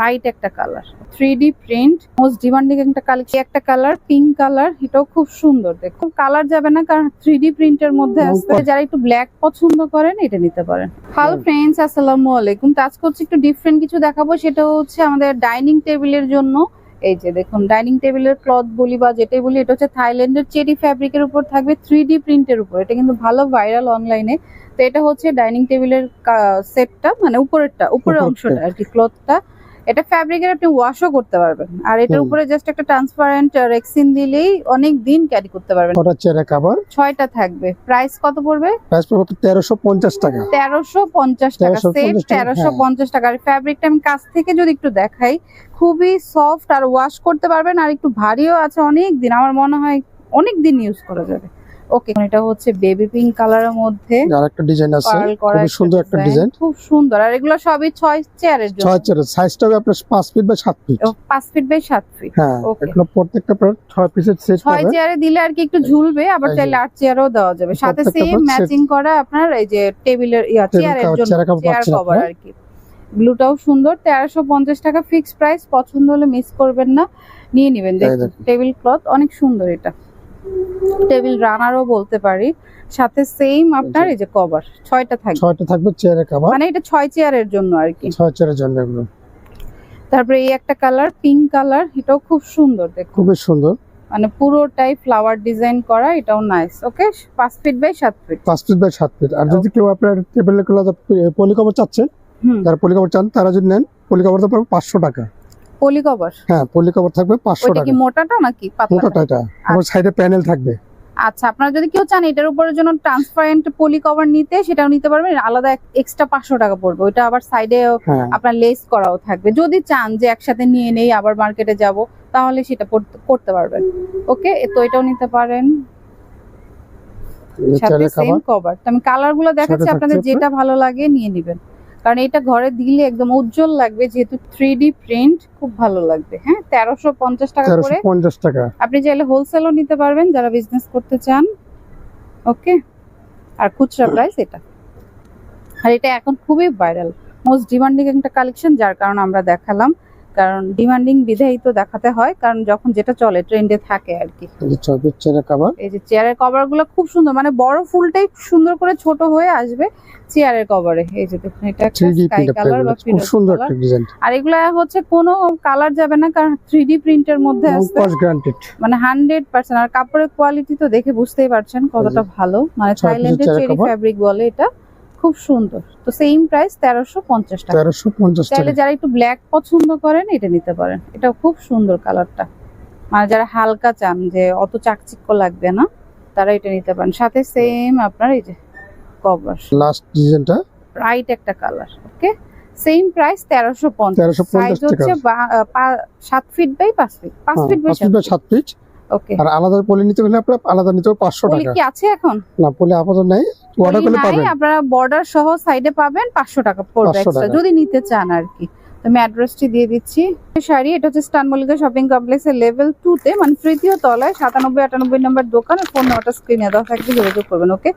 Bright একটা colour three D print most demanding একটা collection একটা কালার পিঙ্ক কালার এটাও খুব সুন্দর দেখো। কালার যাবে না কারণ থ্রি ডি প্রিন্টের মধ্যে আসবে যারা একটু ব্ল্যাক পছন্দ করেন এটা নিতে পারেন। হ্যালো ফ্রেন্ডস আসসালামু আলাইকুম। তো করছি একটু ডিফারেন্ট কিছু দেখাবো সেটা হচ্ছে আমাদের ডাইনিং টেবিলের জন্য। এই যে দেখুন ডাইনিং টেবিলের ক্লথ বলি বা যেটাই বলি এটা হচ্ছে থাইল্যান্ডের চেরি ফ্যাব্রিকের উপর থাকবে থ্রি ডি প্রিন্টের উপর। এটা কিন্তু ভালো ভাইরাল অনলাইনে তো এটা হচ্ছে ডাইনিং টেবিলের সেটটা মানে উপরেরটা উপরের অংশটা আর কি ক্লথটা এটা ফ্যাব্রিকের আপনি ওয়াশও করতে পারবেন। আর এটার উপরে জাস্ট একটা ট্রান্সপারেন্ট রেক্সিন দিলেই অনেক দিন ক্যারি করতে পারবেন। ওটা চেরা কাভার ছয়টা থাকবে। প্রাইস কত পড়বে? প্রাইস পড়বে তেরোশো পঞ্চাশ টাকা। তেরোশো পঞ্চাশ টাকা। 1350 সেট টাকা, হ্যাঁ। পঞ্চাশ টাকা। আর ফ্যাব্রিকটা আমি কাছ থেকে যদি একটু দেখাই খুবই সফট আর ওয়াশ করতে পারবেন। আর একটু ভারীও আছে অনেক দিন। আমার মনে হয় অনেক দিন ইউজ করা যাবে। ওকে এটা হচ্ছে বেবি পিঙ্ক কালারের মধ্যে ডিজাইন আছে খুবই সুন্দর একটা ডিজাইন খুব সুন্দর। আর এগুলো সবই ছয় চেয়ারের জন্য। ছয় চেয়ারের সাইজটা হবে আপনার পাঁচ ফিট বা সাত ফিট ও, পাঁচ ফিট বাই সাত ফিট হ্যাঁ. এগুলো প্রত্যেকটা আপনার ছয় পিসের সেট ছয় পাবেন চেয়ারে দিলে আর কি একটু ঝুলবে আবার। চাইলে আট চেয়ারও দেওয়া যাবে। সাথে সেম ম্যাচিং করা আপনার এই যে টেবিলের ইয়া চেয়ারের জন্য চেয়ার কভার। আর কি। ব্লুটাও সুন্দর। তেরোশো পঞ্চাশ টাকা ফিক্সড প্রাইস পছন্দ হলে মিস করবেন না। নিয়ে নেবেন। টেবিল ক্লথ অনেক সুন্দর এটা। টেবিল রানারও বলতে পারি। সাথে সেম আপনার এই যে কভার ছয়টা থাকবে। ছয়টা থাকবে চেয়ারের কভার মানে এটা ছয় চেয়ারের জন্য আর কি। ছয় চেয়ারের জন্য এগুলো। তারপরে এই একটা কালার পিঙ্ক কালার এটাও খুব সুন্দর দেখুন। খুবই সুন্দর। মানে পুরোটাই ফ্লাওয়ার ডিজাইন করা এটাও নাইস ওকে পাঁচ ফিট বাই সাত ফিট পাঁচ ফিট বাই সাত ফিট আর যদি কেউ আপনার টেবিলের কভার চাচ্ছেন যারা পলি কভার চান তারা যদি নেন পলি কভার তো পাবে পাঁচশো টাকা। Poly cover? হ্যাঁ পলি কভার থাকবে পাঁচশো ওইটা টাকা। কি মোটাটা নাকি পাতলাটা মোটাটা এটা আমার সাইডে প্যানেল থাকবে। আচ্ছা আপনারা যদি কেউ চান এটার উপরের জন্য ট্রান্সপারেন্ট পলি কভার নিতে সেটাও নিতে পারবেন। আলাদা এক্সট্রা পাঁচশো টাকা পড়বে। ওইটা আবার সাইডে হ্যাঁ। আপনার লেস করাও থাকবে। যদি চান যে একসাথে নিয়ে নেই আবার মার্কেটে যাব তাহলে সেটা করতে পারবেন। ওকে? তো এটাও নিতে পারেন। সাথে সেম কভার তো আমি কালারগুলো দেখাচ্ছি আপনাদের যেটা ভালো লাগে নিয়ে নেবেন। কারণ এটা ঘরে দিলে একদম উজ্জ্বল লাগবে যেহেতু থ্রি প্রিন্ট খুব ভালো লাগবে। হ্যাঁ তেরোশো পঞ্চাশ টাকা করে। পঞ্চাশ টাকা। আপনি চাইলে হোলসেলও নিতে পারবেন যারা বিজনেস করতে চান। ওকে আর খুচরা প্রাইস এটা। আর এটা এখন খুবই ভাইরাল মোস্ট ডিমান্ডিং একটা কালেকশন যার কারণে আমরা দেখালাম। কারণ ডিমান্ডিং বিধায়ী তো দেখাতে হয় কারণ যখন যেটা চলে ট্রেন্ডে থাকে আর কি। চেয়ারের কাভার এই যে চেয়ারের কভারগুলো খুব সুন্দর মানে বড় ফুলটাই সুন্দর করে ছোট হয়ে আসবে চেয়ারের কভারে এই যে দেখুন এটা একটা স্কাই কালার বা খুব সুন্দর একটা ডিজাইন আর এগুলা হচ্ছে কোনো কালার যাবে না কারণ থ্রি ডি প্রিন্টের মধ্যে গ্রান্টেড মানে হান্ড্রেড পার্সেন্ট আর কাপড়ের কোয়ালিটি তো দেখে বুঝতেই পারছেন কতটা ভালো। মানে থাইল্যান্ডের চেরি। ফ্যাব্রিক বলে এটা। খুব সুন্দর। তো সেম প্রাইস তেরোশো পঞ্চাশ টাকা। তেরোশো পঞ্চাশ চাইলে টাকা যারা একটু ব্ল্যাক পছন্দ করেন এটা নিতে পারেন। এটা খুব সুন্দর কালারটা মানে যারা হালকা চান যে অত চাকচিক্য লাগবে না তারা এটা নিতে পারেন। সাথে সেম আপনার এই যে কভার লাস্ট ডিজাইনটা ব্রাইট একটা কালার ওকে সেম প্রাইস তেরোশো পঞ্চাশ। 1350 সাইজ হচ্ছে সাত ফিট বাই পাঁচ ফিট পাঁচ হ্যাঁ, ফিট বাই পাঁচ ফিট সাত ফিট ওকে আর আলাদা পলি নিতে হলে আপনার আলাদা নিতে হবে পাঁচশো টাকা। কি আছে এখন? না পলি আপাতত নাই। অর্ডার করলে পাবেন। আপনারা বর্ডার সহ সাইডে পাবেন পাঁচশো টাকা পড়বে 500 যদি নিতে চান আর কি। আমি অ্যাড্রেসটি দিয়ে দিচ্ছি। শাড়ি এটা হচ্ছে স্টান মল্লিকা শপিং কমপ্লেক্সের লেভেল টু তে মানে তৃতীয় তলায় সাতানব্বই আটানব্বই নম্বর দোকান ফোন নাম্বারটা স্ক্রিনে দেওয়া থাকবে যোগাযোগ করবেন ওকে